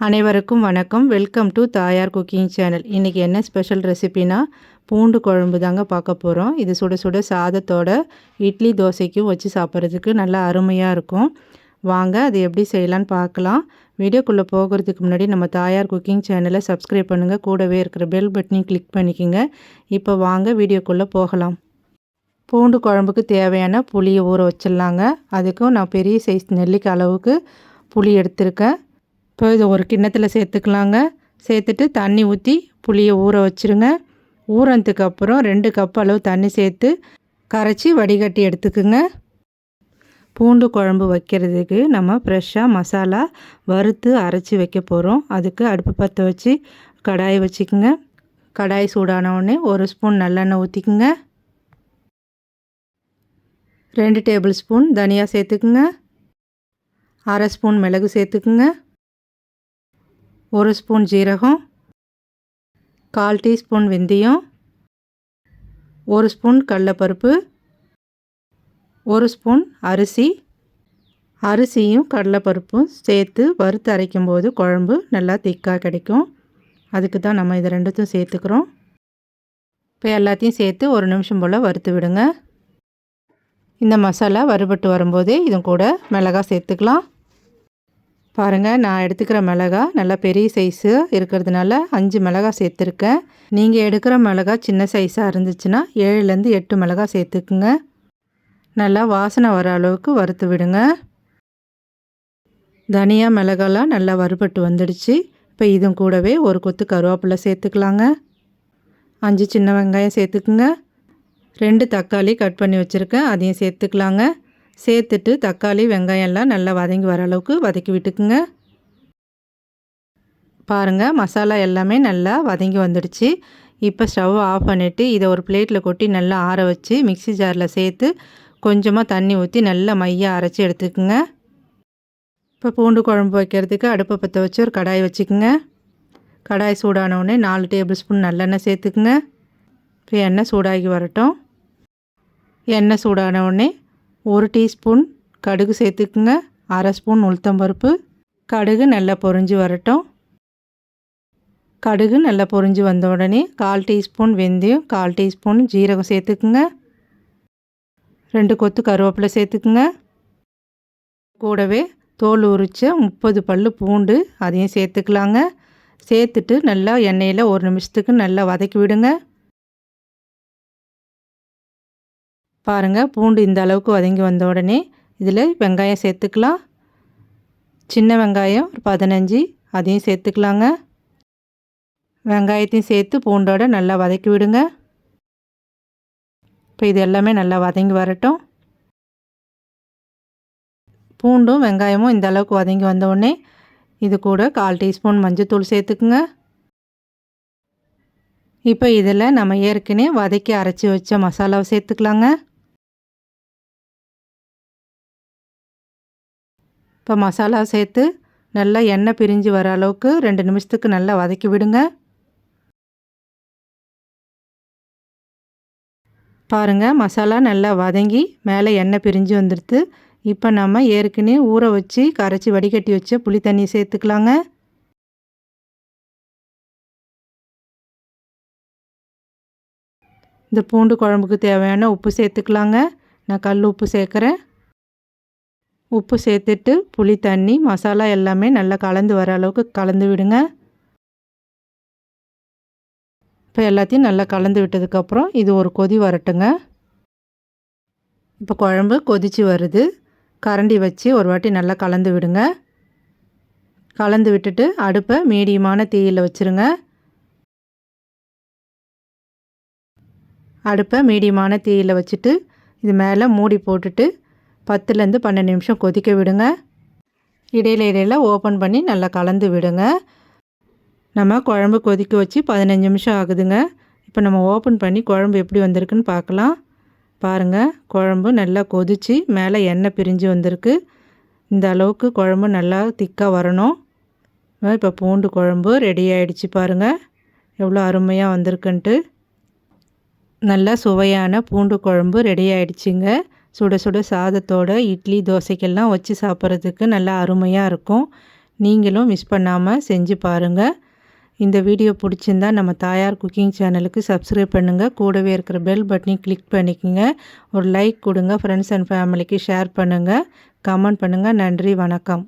அனைவருக்கும் வணக்கம். Welcome to Thayar cooking channel. இன்றைக்கி என்ன ஸ்பெஷல் ரெசிபினா பூண்டு குழம்பு தாங்க பார்க்க போகிறோம் இது சுட சுட சாதத்தோட இட்லி தோசைக்கும் வச்சு சாப்பிட்றதுக்கு நல்லா அருமையாக இருக்கும். வாங்க அது எப்படி செய்யலான்னு பார்க்கலாம். வீடியோக்குள்ளே போகிறதுக்கு முன்னாடி நம்ம தாயார் குக்கிங் சேனலை சப்ஸ்கிரைப் பண்ணுங்கள் கூடவே இருக்கிற பெல் பட்டனையும் கிளிக் பண்ணிக்கோங்க. இப்போ வாங்க வீடியோக்குள்ளே போகலாம். பூண்டு குழம்புக்கு தேவையான புளியை ஊற வச்சிடலாங்க. அதுக்கும் நான் பெரிய சைஸ் நெல்லிக்காய் அளவுக்கு புளி எடுத்திருக்கேன். இப்போ இதை ஒரு கிண்ணத்தில் சேர்த்துக்கலாங்க. சேர்த்துட்டு தண்ணி ஊற்றி புளியை ஊற வச்சுருங்க. ஊறதுக்கு அப்புறம் ரெண்டு கப் அளவு தண்ணி சேர்த்து கரைச்சி வடிகட்டி எடுத்துக்குங்க. பூண்டு குழம்பு வைக்கிறதுக்கு நம்ம ஃப்ரெஷ்ஷாக மசாலா வறுத்து அரைச்சி வைக்க போகிறோம் அதுக்கு அடுப்பு பற்ற வச்சு கடாயை வச்சுக்கோங்க. கடாய் சூடான உடனே ஒரு ஸ்பூன் நல்லெண்ணெய் ஊற்றிக்குங்க ரெண்டு டேபிள் ஸ்பூன் தனியாக சேர்த்துக்குங்க. அரை ஸ்பூன் மிளகு சேர்த்துக்குங்க. ஒரு ஸ்பூன் ஜீரகம் கால் டீஸ்பூன் வெந்தயம் ஒரு ஸ்பூன் கடலைப்பருப்பு ஒரு ஸ்பூன் அரிசி. அரிசியும் கடலைப்பருப்பும் சேர்த்து வறுத்து அரைக்கும்போது குழம்பு நல்லா திக்காக கிடைக்கும். அதுக்கு தான் நம்ம இதை ரெண்டுத்தையும் சேர்த்துக்கிறோம். இப்போ எல்லாத்தையும் சேர்த்து ஒரு நிமிஷம் போல் வறுத்து விடுங்க. இந்த மசாலா வறுபட்டு வரும்போதே இதுவும் கூட மிளகா சேர்த்துக்கலாம். பாருங்கள் நான் எடுத்துக்கிற மிளகா நல்லா பெரிய சைஸு இருக்கிறதுனால அஞ்சு மிளகா சேர்த்துருக்கேன். நீங்கள் எடுக்கிற மிளகா சின்ன சைஸாக இருந்துச்சுன்னா ஏழுலேருந்து எட்டு மிளகா சேர்த்துக்குங்க. நல்லா வாசனை வர அளவுக்கு வறுத்து விடுங்க. தனியாக மிளகாலாம் நல்லா வறுபட்டு வந்துடுச்சு. இப்போ இதுவும் கூடவே ஒரு கொத்து கருவேப்பிலை சேர்த்துக்கலாங்க. அஞ்சு சின்ன வெங்காயம் சேர்த்துக்குங்க. ரெண்டு தக்காளி கட் பண்ணி வச்சுருக்கேன் அதையும் சேர்த்துக்கலாங்க. சேர்த்துட்டு தக்காளி வெங்காயம் எல்லாம் நல்லா வதங்கி வர அளவுக்கு வதக்கி விட்டுக்குங்க. பாருங்கள் மசாலா எல்லாமே நல்லா வதங்கி வந்துடுச்சு. இப்போ ஸ்டவ் ஆஃப் பண்ணிவிட்டு இதை ஒரு பிளேட்டில் கொட்டி நல்லா ஆற வச்சு மிக்சி ஜாரில் சேர்த்து கொஞ்சமாக தண்ணி ஊற்றி நல்லா மையாக அரைச்சி எடுத்துக்குங்க. இப்போ பூண்டு குழம்பு வைக்கிறதுக்கு அடுப்பை பற்ற வச்சு ஒரு கடாய் வச்சுக்கோங்க. கடாய் சூடானவுடனே நாலு டேபிள் ஸ்பூன் நல்லெண்ணெய் சேர்த்துக்குங்க. இப்போ எண்ணெய் சூடாகி வரட்டும். எண்ணெய் சூடானவுடனே ஒரு டீஸ்பூன் கடுகு சேர்த்துக்குங்க. அரை ஸ்பூன் உளுத்தம்பருப்பு கடுகு நல்லா பொறிஞ்சு வரட்டும். கடுகு நல்லா பொறிஞ்சு வந்த உடனே கால் டீஸ்பூன் வெந்தயம் கால் டீஸ்பூன் ஜீரகம் சேர்த்துக்குங்க. ரெண்டு கொத்து கருவேப்பிலை சேர்த்துக்குங்க. கூடவே தோல் உரித்த முப்பது பல் பூண்டு அதையும் சேர்த்துக்கலாங்க. சேர்த்துட்டு நல்லா எண்ணெயில் ஒரு நிமிஷத்துக்கு நல்லா வதக்கி விடுங்க. பாருங்கள் பூண்டு இந்த அளவுக்கு வதங்கி வந்த உடனே இதில் வெங்காயம் சேர்த்துக்கலாம். சின்ன வெங்காயம் ஒரு பதினஞ்சு அதையும் சேர்த்துக்கலாங்க. வெங்காயத்தையும் சேர்த்து பூண்டோட நல்லா வதக்கி விடுங்க. இப்போ இது எல்லாமே நல்லா வதங்கி வரட்டும். பூண்டும் வெங்காயமும் இந்த அளவுக்கு வதங்கி வந்த உடனே இது கூட கால் டீஸ்பூன் மஞ்சத்தூள் சேர்த்துக்குங்க. இப்போ இதில் நம்ம ஏற்கனவே வதக்கி அரைச்சி வச்ச மசாலாவை சேர்த்துக்கலாங்க. இப்போ மசாலா சேர்த்து நல்லா எண்ணெய் பிரிஞ்சு வர அளவுக்கு ரெண்டு நிமிஷத்துக்கு நல்லா வதக்கி விடுங்க. பாருங்கள் மசாலா நல்லா வதங்கி மேலே எண்ணெய் பிரிஞ்சு வந்துடுது இப்போ நம்ம ஏற்கனவே ஊற வச்சு கரைச்சி வடிகட்டி வச்ச புளி தண்ணி சேர்த்துக்கலாங்க. இந்த பூண்டு குழம்புக்கு தேவையான உப்பு சேர்த்துக்கலாங்க. நான் கல் உப்பு சேர்க்குறேன். உப்பு சேர்த்துட்டு புளி தண்ணி மசாலா எல்லாமே நல்லா கலந்து வர அளவுக்கு கலந்து விடுங்க. இப்போ எல்லாத்தையும் நல்லா கலந்து விட்டதுக்கப்புறம் இது ஒரு கொதி வரட்டுங்க. இப்போ குழம்பு கொதித்து வருது. கரண்டி வச்சு ஒரு வாட்டி நல்லா கலந்து விடுங்க. கலந்து விட்டுட்டு அடுப்பை மீடியமான தீயில் வச்சுருங்க. அடுப்பை மீடியமான தீயில் வச்சுட்டு இது மேலே மூடி போட்டுட்டு பத்துலேருந்து பன்னெண்டு நிமிஷம் கொதிக்க விடுங்க. இடையில இடையில ஓப்பன் பண்ணி நல்லா கலந்து விடுங்க. நம்ம குழம்பு கொதிக்க வச்சு பதினஞ்சு நிமிஷம் ஆகுதுங்க. இப்போ நம்ம ஓப்பன் பண்ணி குழம்பு எப்படி வந்திருக்குன்னு பார்க்கலாம். பாருங்கள் குழம்பு நல்லா கொதித்து மேலே எண்ணெய் பிரிஞ்சு வந்திருக்கு. இந்த அளவுக்கு குழம்பு நல்லா திக்காக வரணும். இப்போ பூண்டு குழம்பு ரெடி ஆகிடுச்சு பாருங்கள் எவ்வளோ அருமையாக வந்திருக்குன்ட்டு. நல்லா சுவையான பூண்டு குழம்பு ரெடி ஆகிடுச்சிங்க சுட சுட சாதத்தோட இட்லி தோசைக்கெல்லாம் வச்சு சாப்பிட்றதுக்கு நல்லா அருமையாக இருக்கும். நீங்களும் மிஸ் பண்ணாமல் செஞ்சு பாருங்கள் இந்த வீடியோ பிடிச்சிருந்தா நம்ம தாயார் குக்கிங் சேனலுக்கு சப்ஸ்கிரைப் பண்ணுங்கள் கூடவே இருக்கிற பெல் பட்டனையும் கிளிக் பண்ணிக்கோங்க. ஒரு லைக் கொடுங்க. ஃப்ரெண்ட்ஸ் அண்ட் ஃபேமிலிக்கு ஷேர் பண்ணுங்கள் கமெண்ட் பண்ணுங்கள் நன்றி. வணக்கம்.